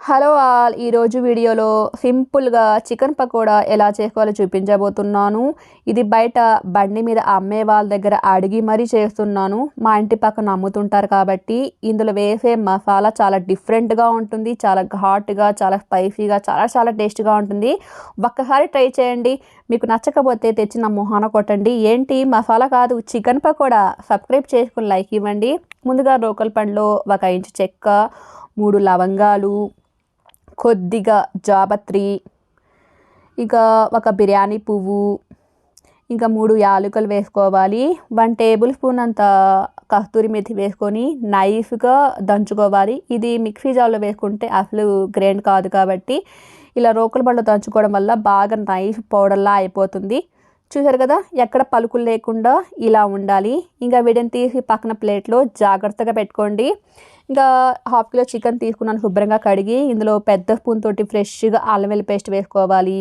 Hello all ఈరోజు వీడియోలో సింపుల్గా చికెన్ పకోడా ఎలా చేసుకోవాలో చూపించబోతున్నాను. ఇది బయట బండి మీద అమ్మే వాళ్ళ దగ్గర అడిగి మరీ చేస్తున్నాను. మా ఇంటి పక్కన అమ్ముతుంటారు కాబట్టి ఇందులో వేసే మసాలా చాలా డిఫరెంట్గా ఉంటుంది చాలా ఘాటుగా చాలా స్పైసీగా చాలా చాలా టేస్ట్గా ఉంటుంది. ఒక్కసారి ట్రై చేయండి. మీకు నచ్చకపోతే తెచ్చిన మొహాన కొట్టండి. ఏంటి? మసాలా కాదు చికెన్ పకోడా. సబ్స్క్రైబ్ చేసుకుని లైక్ ఇవ్వండి. ముందుగా రోకల్ పండ్లో ఒక ఇంచు చెక్క మూడు లవంగాలు కొద్దిగా జాపత్రి ఇక ఒక బిర్యానీ పువ్వు ఇంకా మూడు యాలకులు వేసుకోవాలి. వన్ టేబుల్ స్పూన్ అంత కస్తూరి మెథి వేసుకొని నైఫ్గా దంచుకోవాలి. ఇది మిక్సీ జార్లో వేసుకుంటే అసలు గ్రైండ్ కాదు కాబట్టి ఇలా రోకల బండ్లో దంచుకోవడం వల్ల బాగా నైఫ్ పౌడర్లా అయిపోతుంది. చూసారు కదా ఎక్కడ పలుకులు లేకుండా ఇలా ఉండాలి. ఇంకా వీటిని తీసి పక్కన ప్లేట్లో జాగ్రత్తగా పెట్టుకోండి. ఇంకా హాఫ్ కిలో చికెన్ తీసుకున్నాను శుభ్రంగా కడిగి ఇందులో పెద్ద స్పూన్ తోటి ఫ్రెష్గా అల్లం వెల్లి పేస్ట్ వేసుకోవాలి.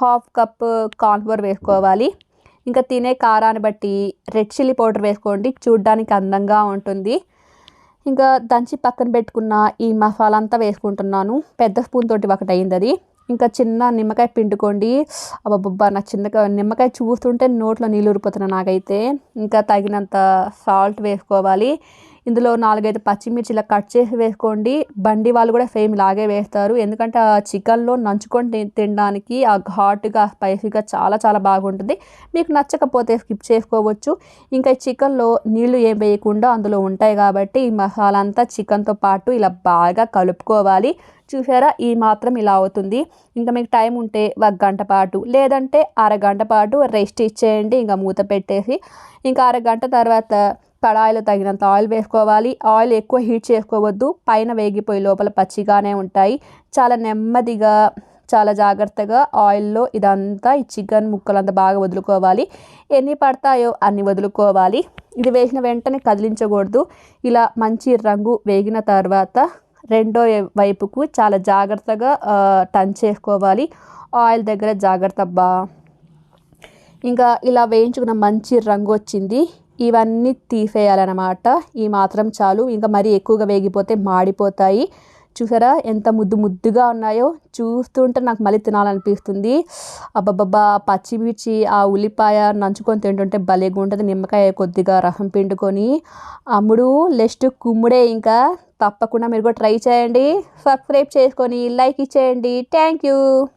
హాఫ్ కప్ కార్న్ఫ్లోర్ వేసుకోవాలి. ఇంకా తినే కారాన్ని బట్టి రెడ్ చిల్లీ పౌడర్ వేసుకోండి చూడ్డానికి అందంగా ఉంటుంది. ఇంకా దంచి పక్కన పెట్టుకున్న ఈ మసాలా అంతా వేసుకుంటున్నాను. పెద్ద స్పూన్ తోటి ఒకటి అయింది అది. ఇంకా చిన్న నిమ్మకాయ పిండుకోండి. అబ్బబ్బా నాకు చిన్నగా నిమ్మకాయ చూస్తుంటే నోట్లో నీళ్ళు ఊరిపోతున్నాయి నాకైతే. ఇంకా తగినంత సాల్ట్ వేసుకోవాలి. ఇందులో నాలుగైదు పచ్చిమిర్చి ఇలా కట్ చేసి వేసుకోండి. బండి వాళ్ళు కూడా సేమ్ ఇలాగే వేస్తారు. ఎందుకంటే ఆ చికెన్లో నంచుకొని తినడానికి ఆ ఘాటుగా స్పైసీగా చాలా చాలా బాగుంటుంది. మీకు నచ్చకపోతే స్కిప్ చేసుకోవచ్చు. ఇంకా ఈ చికెన్లో నీళ్ళు ఏం వేయకుండా అందులో ఉంటాయి కాబట్టి ఈ మసాలా అంతా చికెన్తో పాటు ఇలా బాగా కలుపుకోవాలి. చూసారా? ఈ మాత్రం ఇలా అవుతుంది. ఇంకా మీకు టైం ఉంటే ఒక గంట పాటు లేదంటే అరగంట పాటు రెస్ట్ ఇచ్చేయండి. ఇంకా మూత పెట్టేసి ఇంకా అరగంట తర్వాత కడాయిలో తగినంత ఆయిల్ వేసుకోవాలి. ఆయిల్ ఎక్కువ హీట్ చేసుకోవద్దు. పైన వేగిపోయి లోపల పచ్చిగానే ఉంటాయి. చాలా నెమ్మదిగా చాలా జాగ్రత్తగా ఆయిల్లో ఇదంతా ఈ చికెన్ ముక్కలంతా బాగా వదులుకోవాలి. ఎన్ని పడతాయో అన్ని వదులుకోవాలి. ఇది వేసిన వెంటనే కదిలించకూడదు. ఇలా మంచి రంగు వేగిన తర్వాత రెండో వైపుకు చాలా జాగ్రత్తగా టర్న్ చేసుకోవాలి. ఆయిల్ దగ్గర జాగ్రత్త బా ఇంకా ఇలా వేయించుకున్న మంచి రంగు వచ్చింది. ఇవన్నీ తీసేయాలన్నమాట. ఈ మాత్రం చాలు. ఇంకా మరీ ఎక్కువగా వేగిపోతే మాడిపోతాయి. చూసారా ఎంత ముద్దు ముద్దుగా ఉన్నాయో? చూస్తుంటే నాకు మళ్ళీ తినాలనిపిస్తుంది. అబ్బబ్బబ్బా పచ్చిమిర్చి ఆ ఉల్లిపాయ నంచుకొని తింటుంటే భలేగా ఉంటుంది నిమ్మకాయ కొద్దిగా రసం పిండుకొని. అమ్ముడు లెస్ట్ కుమ్ముడే ఇంకా. తప్పకుండా మీరు కూడా ట్రై చేయండి. సబ్స్క్రైబ్ చేసుకొని లైక్ ఇచ్చేయండి. Thank you